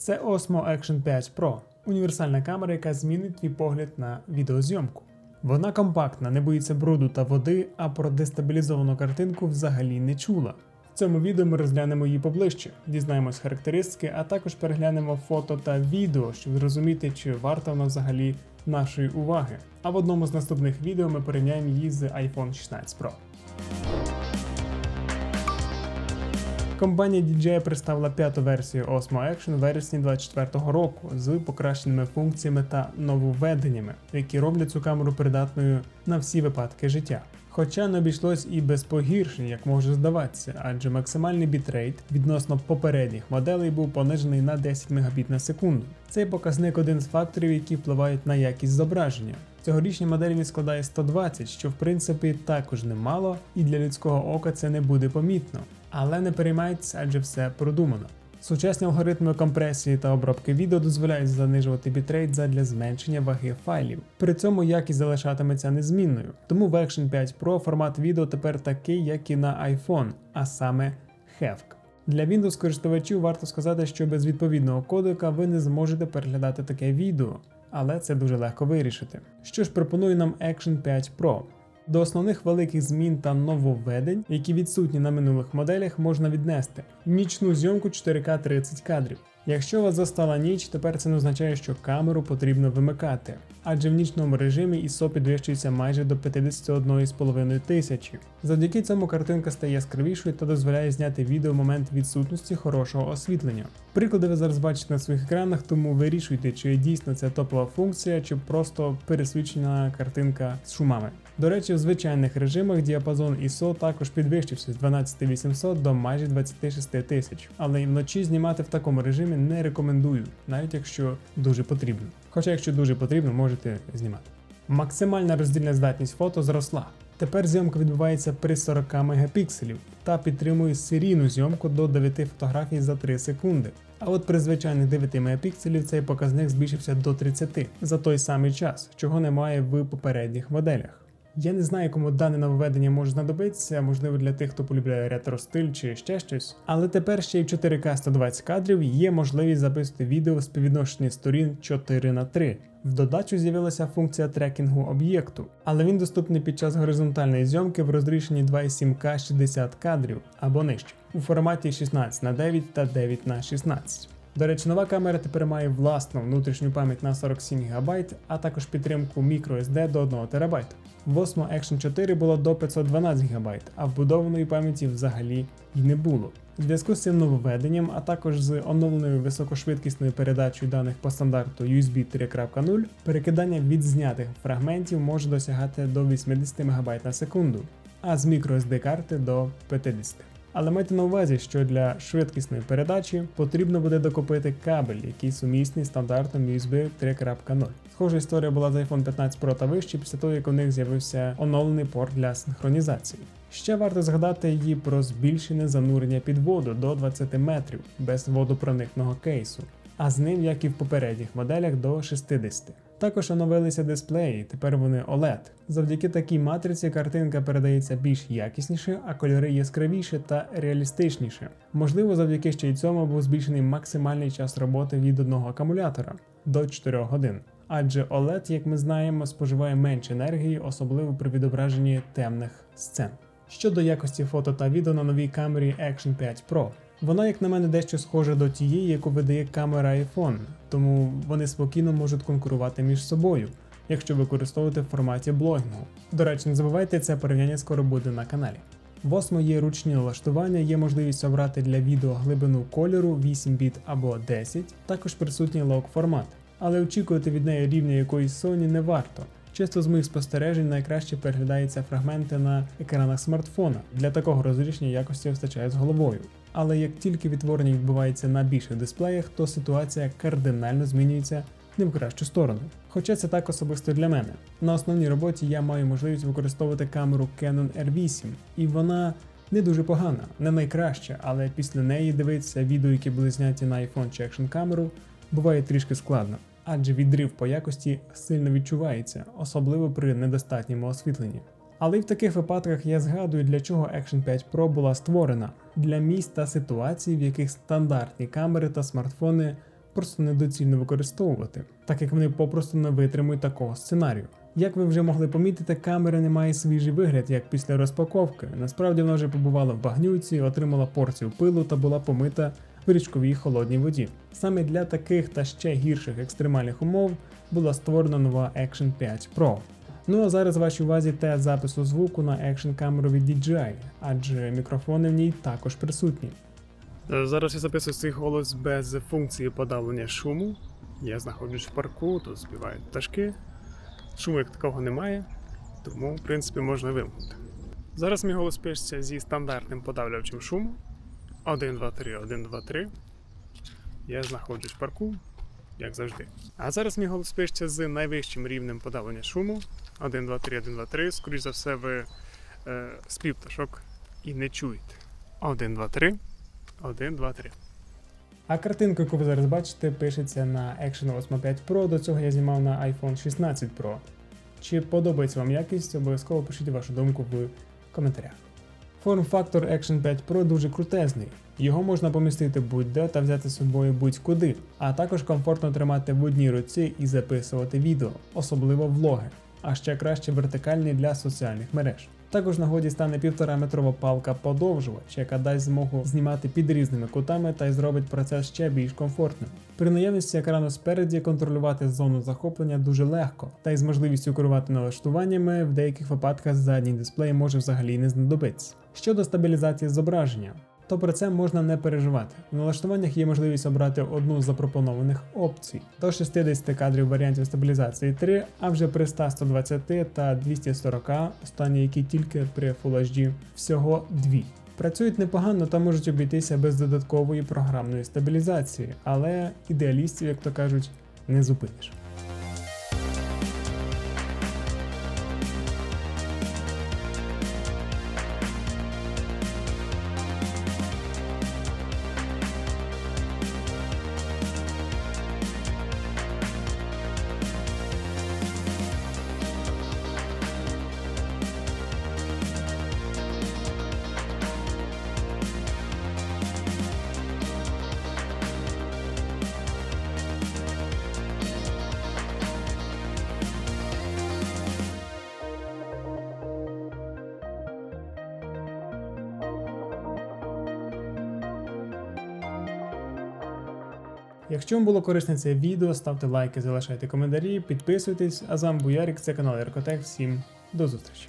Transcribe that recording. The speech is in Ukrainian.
Це Osmo Action 5 Pro універсальна камера, яка змінить твій погляд на відеозйомку. Вона компактна, не боїться бруду та води, а про дестабілізовану картинку взагалі не чула. В цьому відео ми розглянемо її поближче, дізнаємось характеристики, а також переглянемо фото та відео, щоб зрозуміти, чи варта вона взагалі нашої уваги. А в одному з наступних відео ми порівняємо її з iPhone 16 Pro. Компанія DJI представила п'яту версію Osmo Action у вересні 2024 року з покращеними функціями та нововведеннями, які роблять цю камеру придатною на всі випадки життя. Хоча не обійшлось і без погіршень, як може здаватися, адже максимальний бітрейт відносно попередніх моделей був понижений на 10 Мбіт на секунду. Цей показник один з факторів, які впливають на якість зображення. Цьогорічній моделі він складає 120, що в принципі також немало, і для людського ока це не буде помітно. Але не переймайтеся, адже все продумано. Сучасні алгоритми компресії та обробки відео дозволяють занижувати бітрейт задля зменшення ваги файлів. При цьому якість залишатиметься незмінною. Тому в Action 5 Pro формат відео тепер такий, як і на iPhone, а саме HEVC. Для Windows користувачів варто сказати, що без відповідного кодека ви не зможете переглядати таке відео, але це дуже легко вирішити. Що ж пропонує нам Action 5 Pro? До основних великих змін та нововведень, які відсутні на минулих моделях, можна віднести нічну зйомку 4К 30 кадрів. Якщо вас застала ніч, тепер це не означає, що камеру потрібно вимикати, адже в нічному режимі ISO підвищується майже до 51,5 тисячі. Завдяки цьому картинка стає яскравішою та дозволяє зняти відео в момент відсутності хорошого освітлення. Приклади ви зараз бачите на своїх екранах, тому вирішуйте, чи дійсно це топова функція, чи просто пересвідчена картинка з шумами. До речі, в звичайних режимах діапазон ISO також підвищився з 12800 до майже 26 тисяч, але і вночі знімати в такому режимі не рекомендую, навіть якщо дуже потрібно. Хоча, якщо дуже потрібно, можете знімати. Максимальна роздільна здатність фото зросла. Тепер зйомка відбувається при 40 мегапікселів та підтримує серійну зйомку до 9 фотографій за 3 секунди. А от при звичайних 9 мегапікселів цей показник збільшився до 30 за той самий час, чого немає в попередніх моделях. Я не знаю, кому дане нововведення може знадобитися, можливо для тих, хто полюбляє ретро-стиль чи ще щось. Але тепер ще й в 4К 120 кадрів є можливість записувати відео в співвідношенні сторін 4 на 3 В додачу з'явилася функція трекінгу об'єкту, але він доступний під час горизонтальної зйомки в розрішенні 2,7К 60 кадрів або нижче у форматі 16 на 9 та 9 на 16 до речі, нова камера тепер має власну внутрішню пам'ять на 47 ГБ, а також підтримку microSD до 1 ТБ. В Osmo Action 4 було до 512 ГБ, а вбудованої пам'яті взагалі й не було. У зв'язку з цим нововведенням, а також з оновленою високошвидкісною передачею даних по стандарту USB 3.0, перекидання від знятих фрагментів може досягати до 80 МБ на секунду, а з microSD карти до 50. Але майте на увазі, що для швидкісної передачі потрібно буде докупити кабель, який сумісний стандартом USB 3.0. Схожа історія була з iPhone 15 Pro та вище після того, як у них з'явився оновлений порт для синхронізації. Ще варто згадати її про збільшене занурення під воду до 20 метрів без водопроникного кейсу, а з ним, як і в попередніх моделях, до 60. Також оновилися дисплеї, тепер вони OLED. Завдяки такій матриці картинка передається більш якісніше, а кольори яскравіше та реалістичніше. Можливо, завдяки ще й цьому був збільшений максимальний час роботи від одного акумулятора до 4 годин. Адже OLED, як ми знаємо, споживає менше енергії, особливо при відображенні темних сцен. Щодо якості фото та відео на новій камері Action 5 Pro. Вона, як на мене, дещо схожа до тієї, яку видає камера iPhone, тому вони спокійно можуть конкурувати між собою, якщо використовувати в форматі блогінгу. До речі, не забувайте, це порівняння скоро буде на каналі. В Osmo є ручні налаштування, є можливість обрати для відео глибину кольору 8 біт або 10, також присутній лог формат, але очікувати від неї рівня якоїсь Sony не варто. Часто з моїх спостережень найкраще переглядаються фрагменти на екранах смартфона. Для такого розрішення якості вистачає з головою. Але як тільки відтворення відбувається на більших дисплеях, то ситуація кардинально змінюється не в кращу сторону. Хоча це так особисто для мене. На основній роботі я маю можливість використовувати камеру Canon R8, і вона не дуже погана, не найкраща, але після неї дивитися відео, які були зняті на iPhone чи Action камеру, буває трішки складно адже відрив по якості сильно відчувається, особливо при недостатньому освітленні. Але й в таких випадках я згадую, для чого Action 5 Pro була створена для місць та ситуацій, в яких стандартні камери та смартфони просто недоцільно використовувати, так як вони попросту не витримують такого сценарію. Як ви вже могли помітити, камера не має свіжий вигляд, як після розпаковки. Насправді вона вже побувала в багнюці, отримала порцію пилу та була помита в річковій холодній воді. Саме для таких та ще гірших екстремальних умов була створена нова Action 5 Pro. Ну а зараз вашій увазі тест запису звуку на екшн камеру від DJI, адже мікрофони в ній також присутні. Е, Зараз я записую свій голос без функції подавлення шуму. Я знаходжусь в парку, тут співають пташки. Шуму як такого немає, тому, в принципі, можна вимкнути. Зараз мій голос пишеться зі стандартним подавлювачем шуму. 1, 2, 3, 1, 2, 3. Я знаходжусь в парку, як завжди. А зараз мій голос пишеться з найвищим рівнем подавлення шуму. 1, 2, 3, 1, 2, 3. Скоріше за все, ви е, спів пташок і не чуєте. 1, 2, 3. 1, 2, 3. А картинку, яку ви зараз бачите, пишеться на Action Osmo 5 Pro. До цього я знімав на iPhone 16 Pro. Чи подобається вам якість? Обов'язково пишіть вашу думку в коментарях. Форм-фактор Action 5 Pro дуже крутезний. Його можна помістити будь-де та взяти з собою будь-куди, а також комфортно тримати в одній руці і записувати відео, особливо влоги, а ще краще вертикальний для соціальних мереж. Також на нагоді стане 1,5-метрова палка подовжувач, яка дасть змогу знімати під різними кутами та й зробить процес ще більш комфортним. При наявності екрану спереді контролювати зону захоплення дуже легко, та й з можливістю керувати налаштуваннями в деяких випадках задній дисплей може взагалі не знадобиться. Щодо стабілізації зображення, то про це можна не переживати. В налаштуваннях є можливість обрати одну з запропонованих опцій до 60 кадрів варіантів стабілізації 3, а вже при 100, 120 та 240, останні які тільки при Full HD, всього дві. Працюють непогано та можуть обійтися без додаткової програмної стабілізації, але ідеалістів, як то кажуть, не зупиниш. Якщо вам було корисне це відео, ставте лайки, залишайте коментарі, підписуйтесь. А з вами був Ярік, це канал Яркотех. Всім до зустрічі!